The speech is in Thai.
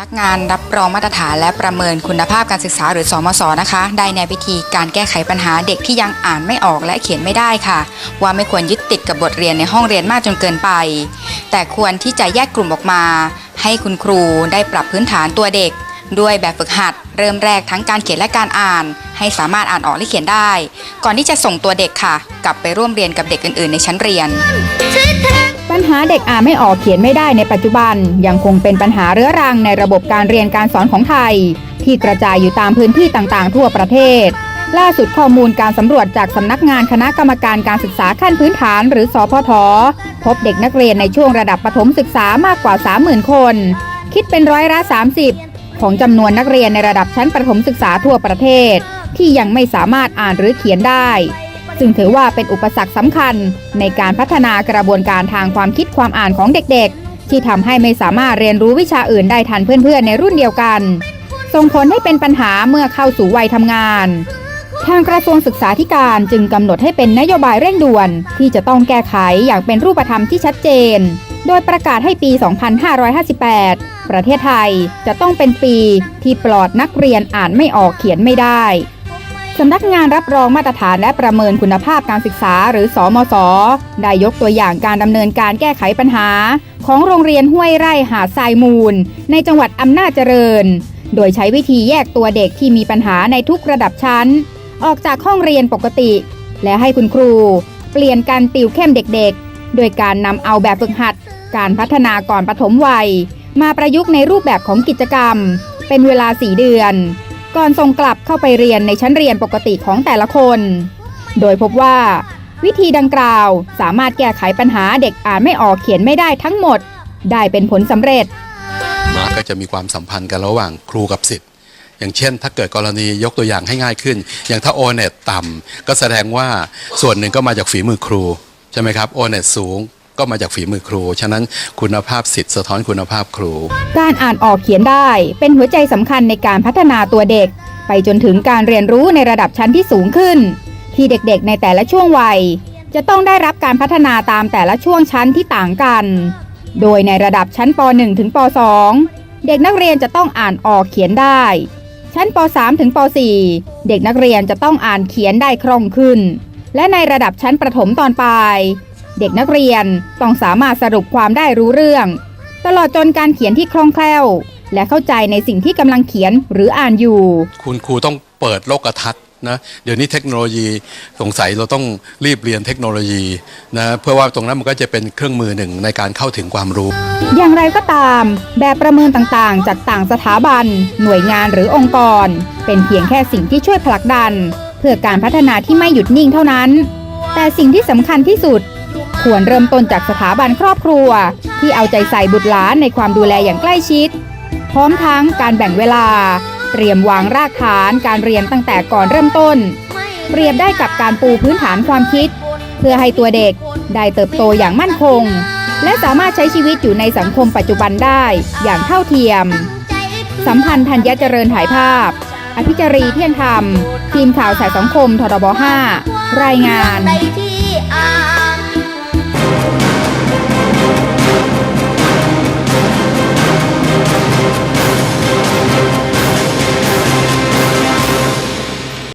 รักงานรับรองมาตรฐานและประเมินคุณภาพการศึกษาหรือสมศนะคะ ได้ในพิธีการแก้ไขปัญหาเด็กที่ยังอ่านไม่ออกและเขียนไม่ได้ค่ะ ว่าไม่ควรยึดติดกับบทเรียนในห้องเรียนมากจนเกินไป แต่ควรที่จะแยกกลุ่มออกมา ให้คุณครูได้ปรับพื้นฐานตัวเด็ก ด้วยแบบฝึกหัด เริ่มแรกทั้งการเขียนและการอ่าน ให้สามารถอ่านออกและเขียนได้ ก่อนที่จะส่งตัวเด็กค่ะ กลับไปร่วมเรียนกับเด็กอื่น ๆ ในชั้นเรียน ปัญหาเด็กอ่านไม่ออกเขียนไม่ได้ในปัจจุบัน ยังคงเป็นปัญหาเรื้อรังในระบบการเรียนการสอนของไทย ที่กระจายอยู่ตามพื้นที่ต่างๆ ทั่วประเทศ ล่าสุดข้อมูลการสำรวจจากสำนักงานคณะกรรมการการศึกษาขั้นพื้นฐาน หรือสพท พบเด็กนักเรียนในช่วงระดับประถมศึกษามากกว่า 30,000 คน คิดเป็นร้อยละ 30 ของจำนวนนักเรียนในระดับชั้นประถมศึกษาทั่วประเทศ ที่ยังไม่สามารถอ่านหรือเขียนได้ ซึ่งถือว่าเป็นอุปสรรคสำคัญ ในการพัฒนากระบวนการทางความคิดความอ่านของเด็กๆ ที่ทำให้ไม่สามารถเรียนรู้วิชาอื่นได้ทันเพื่อนๆ ในรุ่นเดียวกัน ส่งผลให้เป็นปัญหาเมื่อเข้าสู่วัยทำงาน ทางกระทรวงศึกษาธิการจึงกำหนดให้เป็นนโยบายเร่งด่วน ที่จะต้องแก้ไขอย่างเป็นรูปธรรมที่ชัดเจน โดยประกาศให้ปี 2558 ประเทศไทยจะต้องเป็นปีที่ปลอดนักเรียนอ่านไม่ออกเขียนไม่ได้ สำนักงานรับรองมาตรฐานและประเมินคุณภาพการศึกษาหรือสอมศได้ยกตัวอย่างการดำเนินการแก้ไขปัญหา ของโรงเรียนห้วยไร่หาดทรายมูล ในจังหวัดอำนาจเจริญ โดยใช้วิธีแยกตัวเด็กที่มีปัญหาในทุกระดับชั้น ออกจากห้องเรียนปกติ และให้คุณครู เปลี่ยนการติวเข้มเด็กๆ โดยการนำเอาแบบฝึกหัด การพัฒนาก่อนปฐมวัย มาประยุกต์ในรูปแบบของกิจกรรม เป็นเวลา 4 เดือน ก่อนส่งกลับเข้าไปเรียนในชั้นเรียนปกติของแต่ละคน โดยพบว่า วิธีดังกล่าวสามารถแก้ไขปัญหาเด็กอ่านไม่ออกเขียนไม่ได้ทั้งหมด ได้เป็นผลสำเร็จนะก็จะมีความสัมพันธ์กันระหว่างครูกับศิษย์อย่างเช่น ถ้าเกิดกรณียกตัวอย่างให้ง่ายขึ้น อย่างถ้าโอเน็ตต่ำก็แสดงว่าส่วนหนึ่งก็มาจากฝีมือครูใช่ไหมครับโอเน็ตสูง ก็มาจากฝีมือครู ฉะนั้นคุณภาพศิษย์สะท้อนคุณภาพครู การอ่านออกเขียนได้เป็นหัวใจสำคัญในการพัฒนาตัวเด็ก ไปจนถึงการเรียนรู้ในระดับชั้นที่สูงขึ้น ที่เด็กๆ ในแต่ละช่วงวัย จะต้องได้รับการพัฒนาตามแต่ละช่วงชั้นที่ต่างกัน โดยในระดับชั้นป .1 ถึงป .2 เด็กนักเรียนจะต้องอ่านออกเขียนได้ ชั้นป .3 ถึงป .4 เด็กนักเรียนจะต้องอ่านเขียนได้คล่องขึ้น และในระดับชั้นประถมตอนปลาย เด็กนักเรียนต้องสามารถสรุปความได้รู้เรื่อง ตลอดจนการเขียนที่คล่องแคล่ว และเข้าใจในสิ่งที่กำลังเขียนหรืออ่านอยู่ คุณครูต้องเปิดโลกทัศน์นะเดี๋ยวนี้เทคโนโลยีสงสัยเราต้องรีบเรียนเทคโนโลยีนะเพื่อว่าตรงนั้นมันก็จะเป็นเครื่องมือหนึ่งในการเข้าถึงความรู้ อย่างไรก็ตาม แบบประเมินต่างๆ จากต่างสถาบัน หน่วยงานหรือองค์กร เป็นเพียงแค่สิ่งที่ช่วยผลักดัน เพื่อการพัฒนาที่ไม่หยุดนิ่งเท่านั้น แต่สิ่งที่สำคัญที่สุด ควรเริ่มต้นจากสถาบันครอบครัว ที่เอาใจใส่บุตรหลานในความดูแลอย่างใกล้ชิด พร้อมทั้งการแบ่งเวลา เตรียมวางรากฐานการเรียนตั้งแต่ก่อนเริ่มต้น เปรียบได้กับการปูพื้นฐานความคิด เพื่อให้ตัวเด็กได้เติบโตอย่างมั่นคง และสามารถใช้ชีวิตอยู่ในสังคมปัจจุบันได้อย่างเท่าเทียม สัมพันธ์ธัญญเจริญถ่ายภาพ อภิจารีเที่ยงธรรม ทีมข่าวสายสังคมทรบ5รายงาน